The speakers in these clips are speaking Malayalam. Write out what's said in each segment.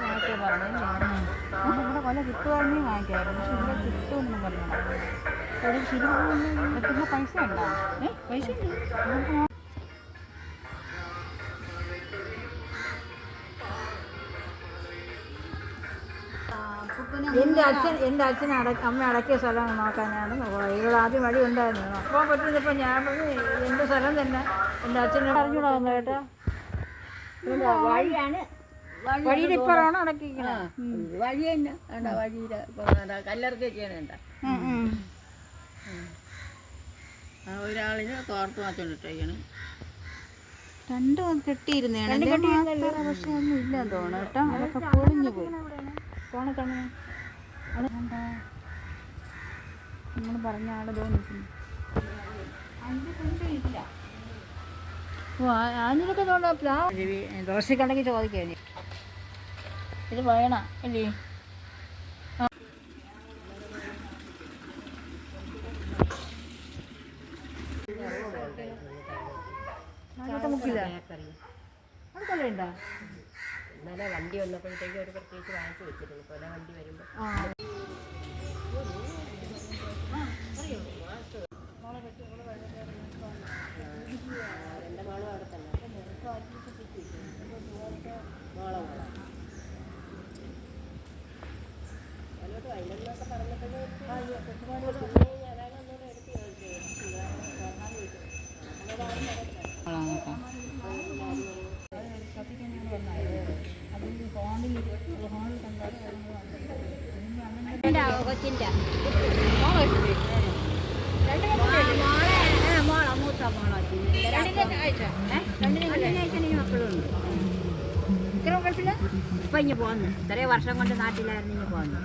നേരത്തെ ഞാൻ കൊല കിട്ടുവാണെങ്കിൽ വാങ്ങിക്കായിരുന്നു പക്ഷെ ഇവിടെ കിട്ടുമെന്നും പറഞ്ഞു അവിടെ ശരിക്കും എത്തുന്ന പൈസ ഉണ്ടാവും ഏ പൈസ എന്റെ അച്ഛൻ എന്റെ അച്ഛൻ അടക്ക അമ്മ അടക്കിയ സ്ഥലം നോക്കാനാണ് ഇവിടെ ആദ്യം വഴി ഉണ്ടായിരുന്നു. അപ്പോൾ പറ്റുന്നപ്പോൾ ഞാൻ എന്റെ സ്ഥലം തന്നെ. എന്റെ അച്ഛനോട് അറിഞ്ഞൂടാ കേട്ടോ വഴിയാണ് വഴിയിൽ ഇപ്പുറമാണ് ആ അടക്കിക്കുന്നത് വഴി തന്നെ. വേണ്ട വഴിയിൽ കല്ലറക്കി ചെയ്യണണ്ട ആ ഒരാളിന് തോർത്ത് മാറ്റോണ്ടിട്ടേക്കാണ് രണ്ടും കെട്ടിയിരുന്നേണ് പക്ഷെ ഒന്നും ഇല്ല തോന്നുന്നു കേട്ടോ. അതൊക്കെ പൊളിഞ്ഞു പോയി. തോണത്തന്നെ നിങ്ങൾ പറഞ്ഞ ആൾ തോന്നിക്കുന്നു ഓ അതിനൊക്കെ തോന്നുന്നു ദോശക്കണ്ടെങ്കിൽ ഇത് വേണം അല്ലേ അങ്ങോട്ട് മുക്കില്ല. അതൊക്കെ ഉണ്ടോ? ഇന്നലെ വണ്ടി വന്നപ്പോഴത്തേക്ക് ഒരു പ്രത്യേകിച്ച് വാങ്ങിച്ചു വെച്ചിരുന്നു. കൊല വണ്ടി വരുമ്പോൾ കൊച്ചിന്റെ മോളോ മൂത്ത മക്കളുണ്ട് കുഴപ്പമില്ല ഇപ്പൊ ഇനി പോന്നു ഇത്രയും വർഷം കൊണ്ട് നാട്ടിലായിരുന്നു ഇനി പോന്നു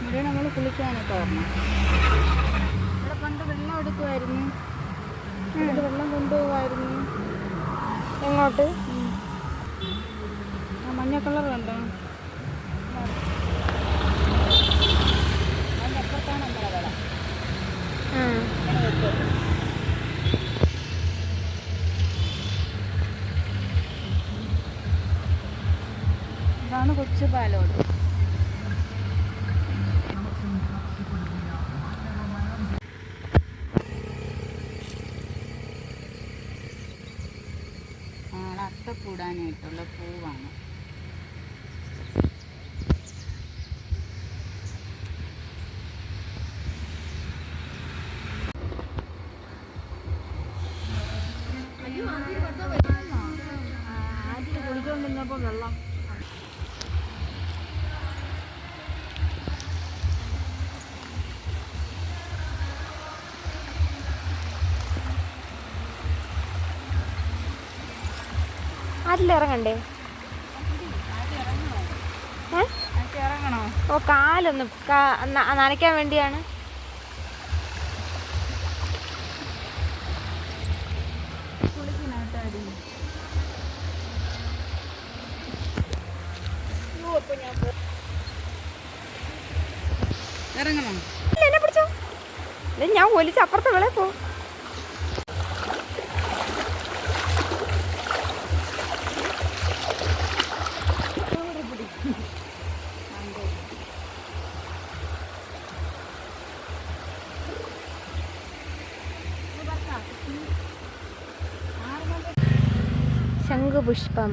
ഇവിടെ നമ്മൾ കുളിക്കാനൊക്കെ വരണം. ഇവിടെ പണ്ട് വെള്ളം എടുക്കുമായിരുന്നു ഇവിടെ വെള്ളം കൊണ്ടുപോകുമായിരുന്നു എങ്ങോട്ട്? ആ മഞ്ഞ കളർ കണ്ടോ? ഇതാണ് കൊച്ചു പാലോട്. ആളെ അത്തക്കൂടാനായിട്ടുള്ള പൂവാണ്. ആദ്യം കുളിച്ചുകൊണ്ടിരുന്നപ്പോൾ വെള്ളം അതിലിറങ്ങണ്ടേ ഓ കാലൊന്ന് നനയ്ക്കാൻ വേണ്ടിയാണ്. പിടിച്ചോ? ഞാൻ ഒലിച്ച് അപ്പുറത്തെ വിളയെ പോ. ശംഖുപുഷ്പം.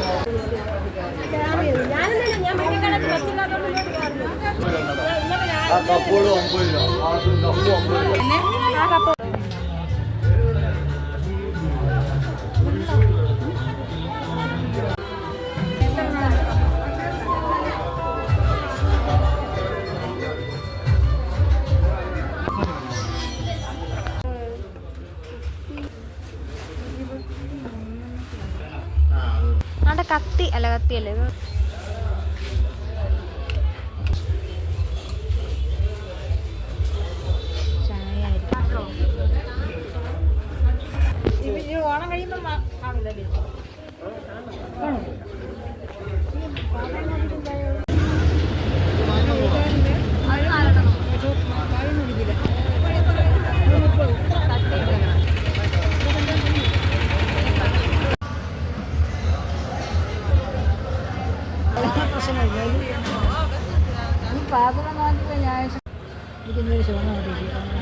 ആ കപ്പുകൾ ഒമ്പത് രൂപ കപ്പ് ഒമ്പത് രൂപ അവിടെ കത്തി അല്ല കത്തിയല്ലേ? മാറ്റിപ്പോൾ ഞാൻ ഇതിനൊരു ശോഭ